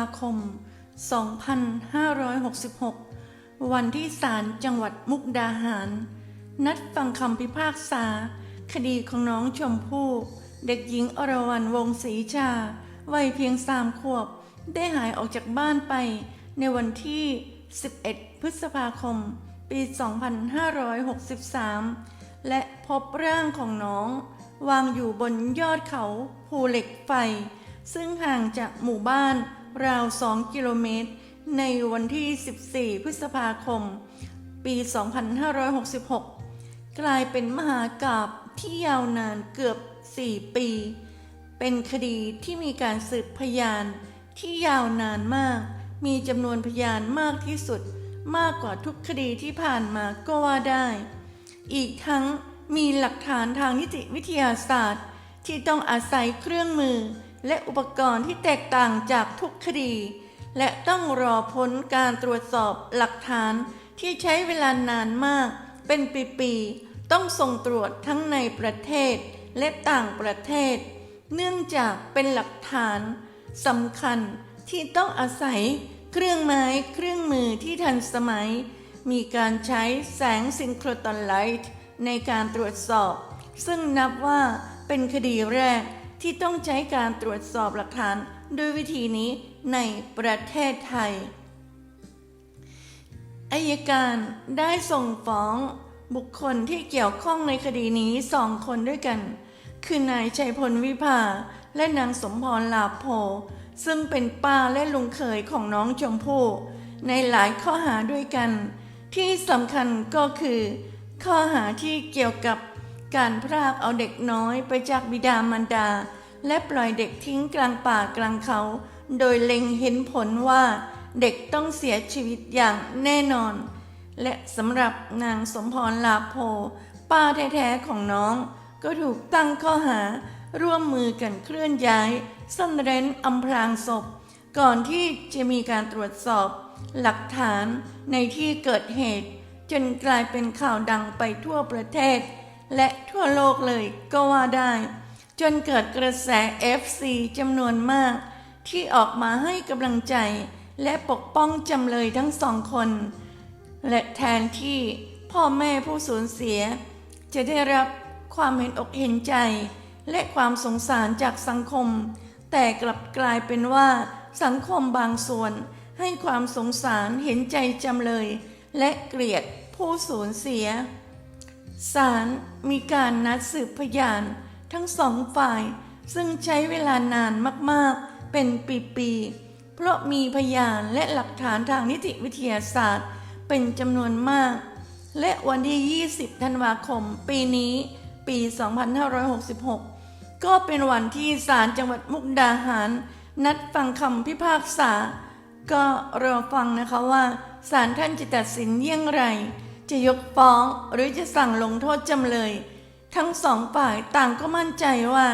าคม 2566 วันที่ศาลจังหวัดมุกดาหาร นัดฟังคำพิพากษา คดีของน้องชมพู่ เด็กหญิงอรวรรณวงศรีชา วัยเพียงสามขวบ ได้หายออกจากบ้านไป ในวันที่ 11 พฤษภาคม ปี 2563 และพบร่างของน้อง วางอยู่บนยอดเขาภูเหล็กไฟซึ่งห่างจากหมู่บ้าน ราว 2 กิโลเมตร ในวันที่ 14 พฤษภาคม ปี 2566 กลายเป็นมหากาบที่ยาวนานเกือบ 4 ปี เป็นคดีที่มีการสืบพยานที่ยาวนานมาก มีจำนวนพยานมากที่สุด มากกว่าทุกคดีที่ผ่านมาก็ว่าได้ อีกทั้งมีหลักฐานทางนิติวิทยาศาสตร์ ที่ต้องอาศัยเครื่องมือ และอุปกรณ์ที่แตกต่างจากทุกคดี และต้องรอผลการตรวจสอบหลักฐานที่ใช้เวลานานมาก เป็นปีๆต้องส่งตรวจทั้งในประเทศและต่างประเทศ เนื่องจากเป็นหลักฐานสำคัญที่ต้องอาศัยเครื่องไม้เครื่องมือที่ทันสมัย มีการใช้แสงซิงโครตอนไลท์ในการตรวจสอบ ซึ่งนับว่าเป็นคดีแรก ที่ต้องใช้การตรวจสอบหลักฐานด้วยวิธีนี้ในประเทศไทยอายการได้ส่งฟ้องบุคคลที่เกี่ยวข้องในคดีนี้สองคนด้วยกัน คือนายชัยพลวิภา และนางสมพรลาโพ ซึ่งเป็นป้าและลุงเขยของน้องชมพู่ในหลายข้อหาด้วยกัน ที่สำคัญก็คือ ข้อหาที่เกี่ยวกับการพรากเอาเด็กน้อยไปจากบิดามารดา และปล่อยเด็กทิ้งกลางป่ากลางเขา โดยเล็งเห็นผลว่า เด็กต้องเสียชีวิตอย่างแน่นอน และสำหรับนางสมพรลาโพป้าแท้ๆของน้อง ก็ถูกตั้งข้อหา ร่วมมือกันเคลื่อนย้ายซ่อนเร้นอำพรางศพ ก่อนที่จะมีการตรวจสอบ หลักฐานในที่เกิดเหตุ จนกลายเป็นข่าวดังไปทั่วประเทศ และทั่วโลกเลยก็ว่าได้ จนเกิดกระแส FC จำนวนมาก ที่ออกมาให้กำลังใจ และปกป้องจำเลยทั้งสองคน และแทนที่พ่อแม่ผู้สูญเสีย จะได้รับความเห็นอกเห็นใจ และความสงสารจากสังคม แต่กลับกลายเป็นว่าสังคมบางส่วนให้ความสงสารเห็นใจจำเลย และเกลียดผู้สูญเสียศาลมีการนัดสืบพยาน ทั้งสองฝ่าย ซึ่งใช้เวลานานมากๆ เป็นปีๆ เพราะมีพยานและหลักฐานทางนิติวิทยาศาสตร์ เป็นจำนวนมาก และวันที่ 20 ธันวาคม ปีนี้ ปี 2566 ก็เป็นวันที่ศาลจังหวัดมุกดาหาร นัดฟังคำพิพากษา ก็รอฟังนะคะว่าศาลท่านจะตัดสินเยี่ยงไร จะยกฟ้องหรือจะสั่งลงโทษจำเลย ทั้งสองฝ่ายต่างก็มั่นใจว่า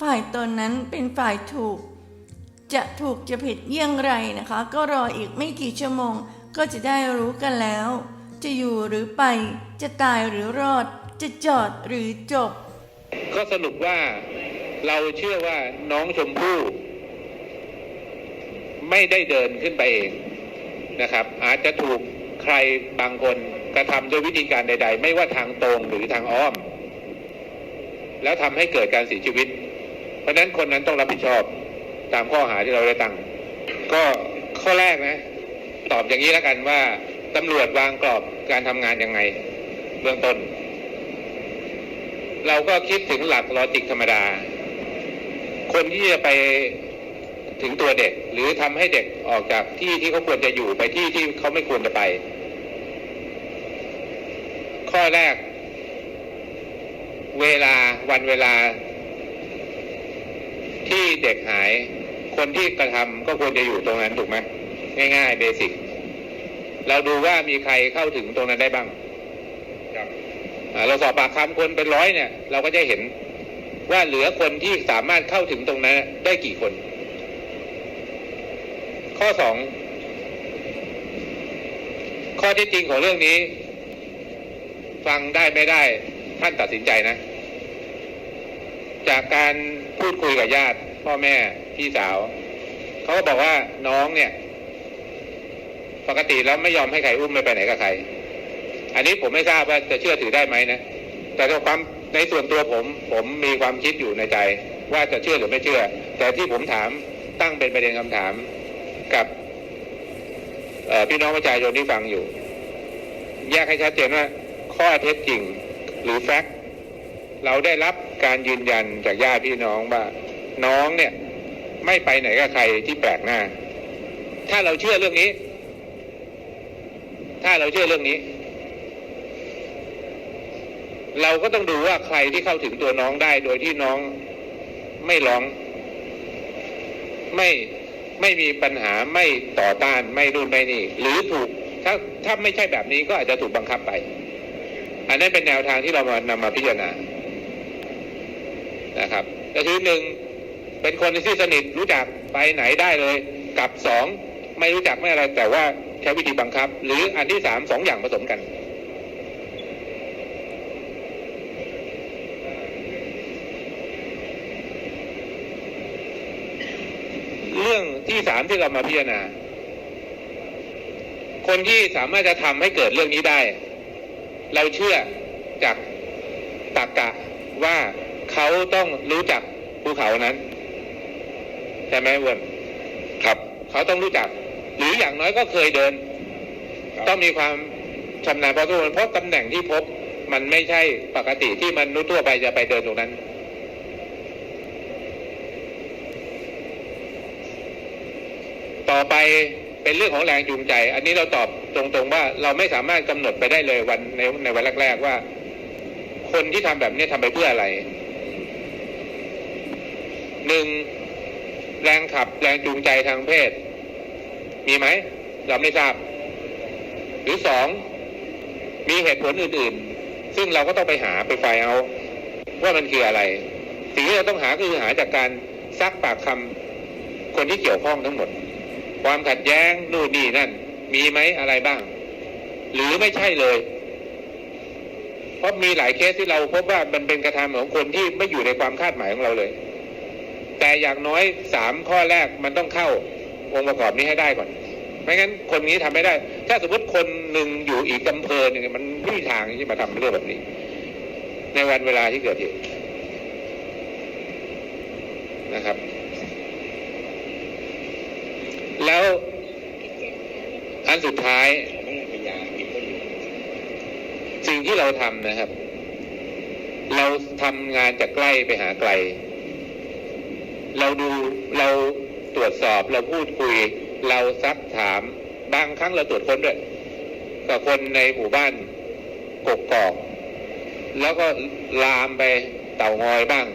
ฝ่ายตนนั้นเป็นฝ่ายถูก จะถูกจะผิดเยี่ยงไรนะคะ ก็รออีกไม่กี่ชั่วโมงก็จะได้รู้กันแล้ว จะอยู่หรือไป จะตายหรือรอด จะจอดหรือจบ ก็สรุปว่าเราเชื่อว่าน้องชมพู่ไม่ได้เดินขึ้นไปเองนะครับ อาจจะถูกใครบางคนกระทำด้วยวิธีการใด ๆ ไม่ว่าทางตรงหรือทางอ้อม แล้วทำให้เกิดการเสียชีวิต เพราะฉะนั้นคนนั้นต้องรับผิดชอบตามข้อหาที่เราได้ตั้งก็ข้อแรกนะ ตอบอย่างนี้แล้วกันว่าตำรวจวางกรอบการทำงานยังไง เบื้องต้น เราก็คิดถึงหลักลอจิกธรรมดา คนที่จะไปถึงตัวเด็ก หรือทำให้เด็กออกจากที่ที่เขาควรจะอยู่ไปที่ที่เขาไม่ควรจะไป ข้อแรก เวลาวันเวลา ที่เด็กหาย คนที่กระทำก็ควรจะอยู่ตรงนั้นถูกไหมง่ายๆเบสิกเราดูว่ามีใครเข้าถึงตรงนั้นได้บ้างอ่าเราสอบปากคำคนเป็นร้อยเนี่ย เราก็จะเห็นว่าเหลือคนที่สามารถเข้าถึงตรงนั้นได้กี่คน ข้อสองข้อที่จริงของเรื่องนี้ ฟังได้ไม่ได้ ท่านตัดสินใจนะ จากการพูดคุยกับญาติ พ่อแม่พี่สาวเขาก็บอกว่าน้องเนี่ย ปกติแล้วไม่ยอมให้ใครอุ้มไม่ไปไหนกับใคร อันนี้ผมไม่ทราบว่าจะเชื่อถือได้ไหมนะแต่ในความในส่วนตัวผม ผมมีความคิดอยู่ในใจ ว่าจะเชื่อหรือไม่เชื่อ แต่ที่ผมถามตั้งเป็นประเด็นคำถามกับพี่น้องประชาชนที่ฟังอยู่ แยกให้ชัดเจนว่า ข้อเท็จจริง หรือแฟกเราได้รับการยืนยันจากญาติพี่น้องว่า น้องเนี่ย ไม่ไปไหนกับใครที่แปลกหน้า ถ้าเราเชื่อเรื่องนี้ ถ้าเราเชื่อเรื่องนี้ เราก็ต้องดูว่าใครที่เข้าถึงตัวน้องได้โดยที่น้องไม่ร้อง ไม่ไม่มีปัญหาไม่ต่อต้านไม่นู่นไม่นี่ หรือถูกถ้าถ้าไม่ใช่แบบนี้ก็อาจจะถูกบังคับไป อันนั้นเป็นแนวทางที่เรามานำมาพิจารณานะครับก็คือหนึ่งเป็นคนที่สนิทรู้จักไปไหนได้เลยกับสองไม่รู้จักไม่อะไรแต่ว่าใช้วิธีบังคับ หรืออันที่สามสองอย่างผสมกันเรื่องที่สามที่เรามาพิจารณา คนที่สามารถจะทำให้เกิดเรื่องนี้ได้ เราเชื่อจากตรกกะว่าเขาต้องรู้จักภูเขานั้นใช่ไหมเวนครับ เขาต้องรู้จัก หรืออย่างน้อยก็เคยเดิน ต้องมีความชำนาญพอสมควรเพราะตำแหน่งที่พบมันไม่ใช่ปกติที่มันนุษย์ทั่วไปจะไปเดินตรงนั้น ต่อไป เป็นเรื่องของแรงจูงใจ อันนี้เราตอบตรงๆว่าเราไม่สามารถกำหนดไปได้เลยวันในในวันแรกๆว่า คนที่ทำแบบนี้ทำไปเพื่ออะไรหนึ่งแรงขับแรงจูงใจทางเพศ มีไหมเราไม่ทราบ หรือสองมีเหตุผลอื่นๆ ซึ่งเราก็ต้องไปหาไปไฟเอา ว่ามันคืออะไร สิ่งที่เราต้องหาคือหาจากการซักปากคำคนที่เกี่ยวข้องทั้งหมด ความขัดแย้งนู่นนี่นั่น มีไหมอะไรบ้าง หรือไม่ใช่เลย เพราะมีหลายเคสที่เราพบว่ามันเป็นกระทำของคนที่ไม่อยู่ในความคาดหมายของเราเลย แต่อย่างน้อยสามข้อแรกมันต้องเข้าองค์ประกอบนี้ให้ได้ก่อนไม่งั้นคนนี้ทำไม่ได้ ถ้าสมมติคนหนึ่งอยู่อีกอำเภอหนึ่งมันไม่มีทางที่จะมาทำเรื่องแบบนี้ ในวันเวลาที่เกิดเหตุนะครับ แล้ว อันสุดท้าย สิ่งที่เราทำนะครับ เราทำงานจากใกล้ไปหาไกล เราดูเราตรวจสอบเราพูดคุย เราซักถามบางครั้งเราตรวจค้นด้วยกับคนในหมู่บ้านกกอก แล้วก็ลามไปเต่างอยบ้าง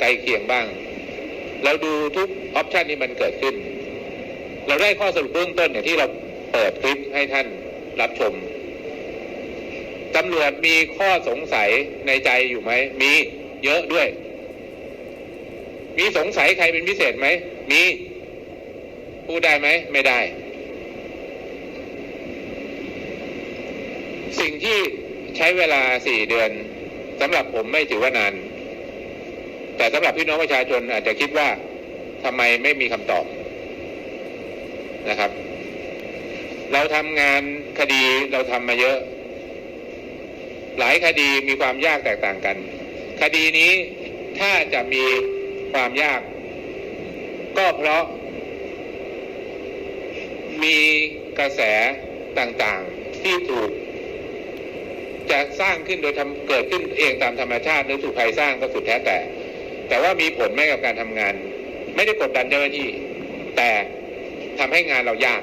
ไกลเคียงบ้าง เราดูทุกออปชันที่มันเกิดขึ้น เราได้ข้อสรุปเบื้องต้นเนี่ยที่เราเปิดคลิปให้ท่านรับชมตำรวจมีข้อสงสัยในใจอยู่ไหม มีเยอะด้วย มีสงสัยใครเป็นพิเศษไหม มีพูดได้ไหม ไม่ได้ สิ่งที่ใช้เวลาสี่เดือนสำหรับผมไม่ถือว่านาน แต่สำหรับพี่น้องประชาชนอาจจะคิดว่าทำไมไม่มีคำตอบ นะครับ เราทำงานคดีเราทำมาเยอะ หลายคดีมีความยากแตกต่างกัน คดีนี้ถ้าจะมีความยาก ก็เพราะ มีกระแสต่างๆที่ถูก จะสร้างขึ้นโดยทำเกิดขึ้นเองตามธรรมชาติหรือถูกใครสร้างก็สุดแท้แต่ แต่ว่ามีผลไหมกับการทำงาน ไม่ได้กดดันเจ้าหน้าที่แต่ ทำให้งานเรายาก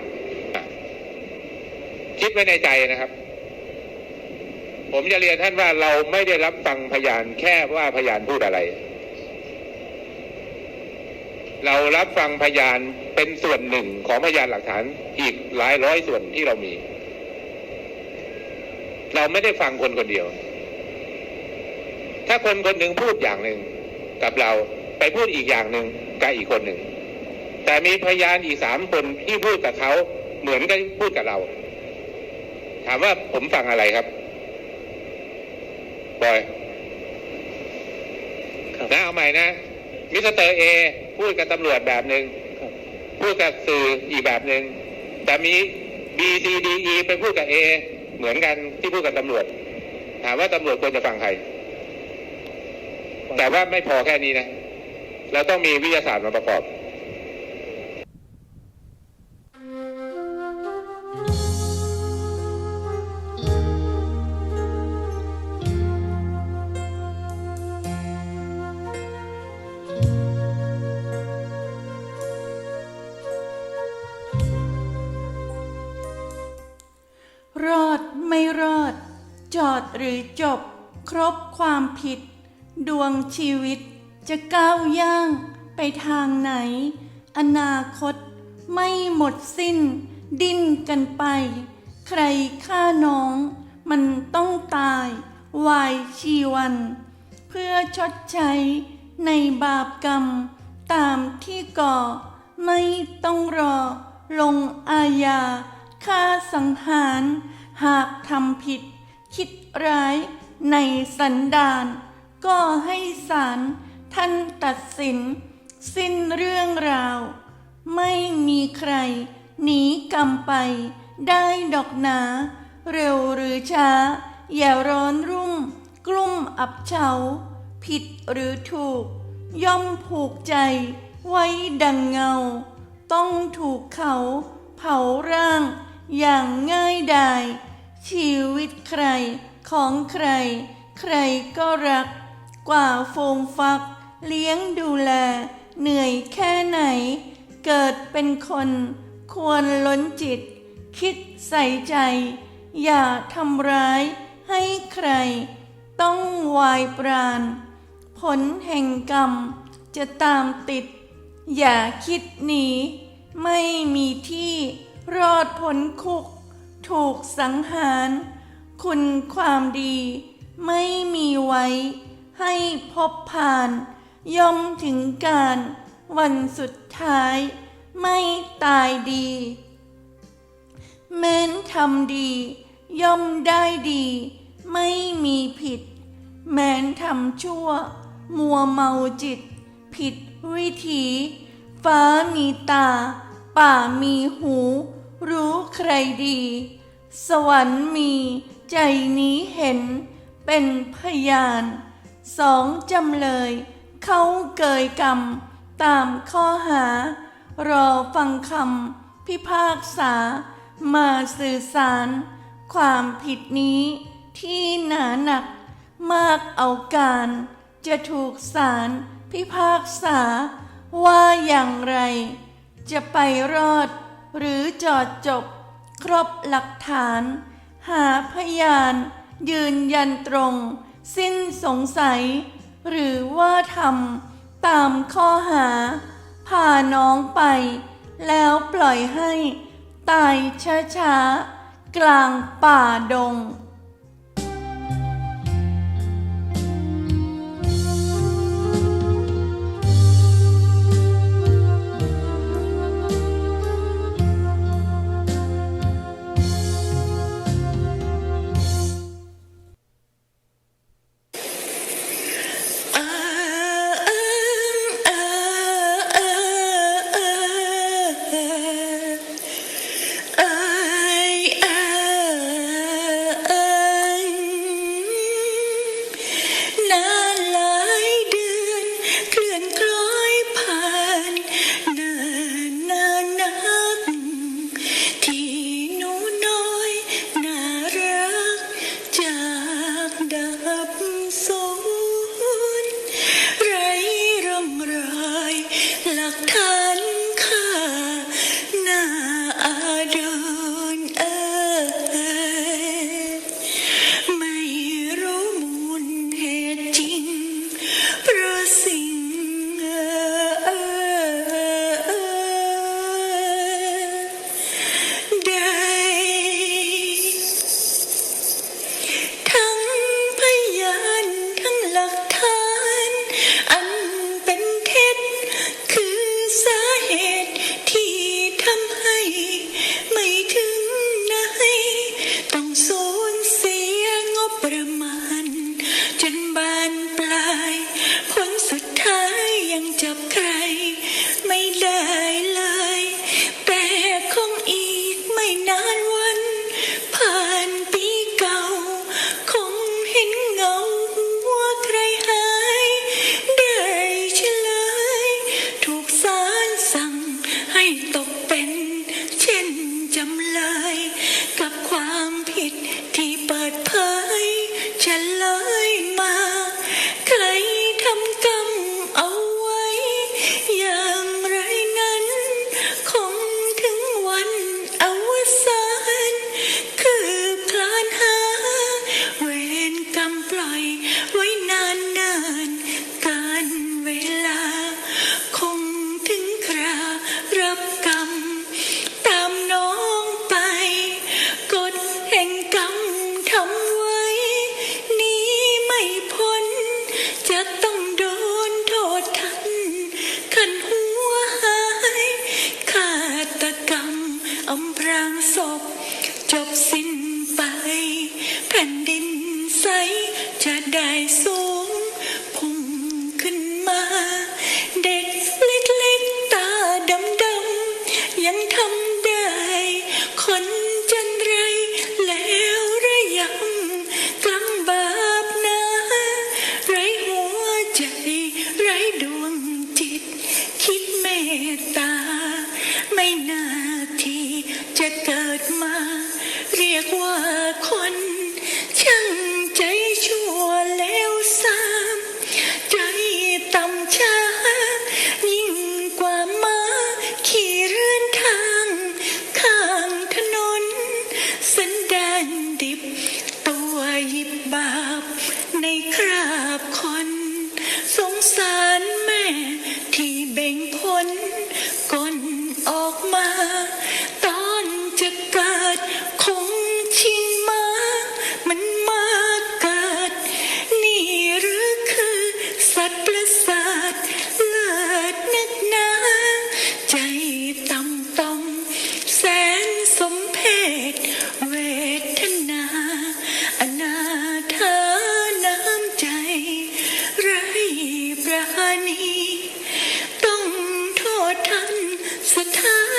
คิดไว้ในใจนะครับ ผมจะเรียนท่านว่าเราไม่ได้รับฟังพยานแค่ว่าพยานพูดอะไร เรารับฟังพยานเป็นส่วนหนึ่งของพยานหลักฐานอีกหลายร้อยส่วนที่เรามี เราไม่ได้ฟังคนคนเดียว ถ้าคนคนหนึ่งพูดอย่างหนึ่งกับเราไปพูดอีกอย่างหนึ่งกับอีกคนหนึ่ง แต่มีพยานอีกสามคนที่พูดกับเขาเหมือนกับพูดกับเรา ถามว่าผมฟังอะไรครับบอยครับนะเอาใหม่นะ มิสเตอร์เอพูพูดกับตำรวจแบบหนึ่งครับพูดกับสื่ออีกแบบหนึ่งแต่มี B C D E ไปพูดกับ A เหมือนกันที่พูดกับตำรวจ ถามว่าตำรวจควรจะฟังใคร แต่ว่าไม่พอแค่นี้นะ เราต้องมีวิทยาศาสตร์มาประกอบ หรือจบครบความผิด ดวงชีวิตจะก้าวย่างไปทางไหน อนาคตไม่หมดสิ้น ดิ้นกันไป ใครฆ่าน้อง มันต้องตายวายชีวัน เพื่อชดใช้ในบาปกรรม ตามที่ก่อ ไม่ต้องรอ ลงอาญาฆ่าสังหาร หากทำผิด คิดร้ายในสันดาน ก็ให้ศาลท่านตัดสิน สิ้นเรื่องราว ไม่มีใครหนีกรรมไป ได้ดอกหนา เร็วหรือช้า อย่าร้อนรุ่ม กลุ่มอับเฉา ผิดหรือถูก ย่อมผูกใจ ไว้ดังเงา ต้องถูกเขา เผาร่าง อย่างง่ายดาย ชีวิตใครของใคร ใครก็รัก กว่าโฟมฟัก เลี้ยงดูแล เหนื่อยแค่ไหน เกิดเป็นคน ควรล้นจิต คิดใส่ใจ อย่าทำร้ายให้ใคร ต้องวายปราณ ผลแห่งกรรม จะตามติด อย่าคิดหนี ไม่มีที่รอดพ้นคุก ถูกสังหาร คุณความดีไม่มีไว้ ให้พบผ่าน ย่อมถึงการวันสุดท้าย ไม่ตายดี แม้นทำดี ย่อมได้ดี ไม่มีผิด แม้นทำชั่ว มัวเมาจิต ผิดวิถี ฟ้ามีตา ป่ามีหู รู้ใครดี สวรรค์มีใจนี้เห็นเป็นพยาน สองจำเลยเขาเกยกรรม ตามข้อหา รอฟังคำพิพากษา มาสื่อสาร ความผิดนี้ที่หนาหนัก มากเอาการ จะถูกศาลพิพากษา ว่าอย่างไร จะไปรอดหรือจอดจบ ครบหลักฐาน หาพยาน ยืนยันตรง สิ้นสงสัย หรือว่าทำตามข้อหา พาน้องไป แล้วปล่อยให้ ตายช้าๆ กลางป่าดง ห ทษท่านสถาน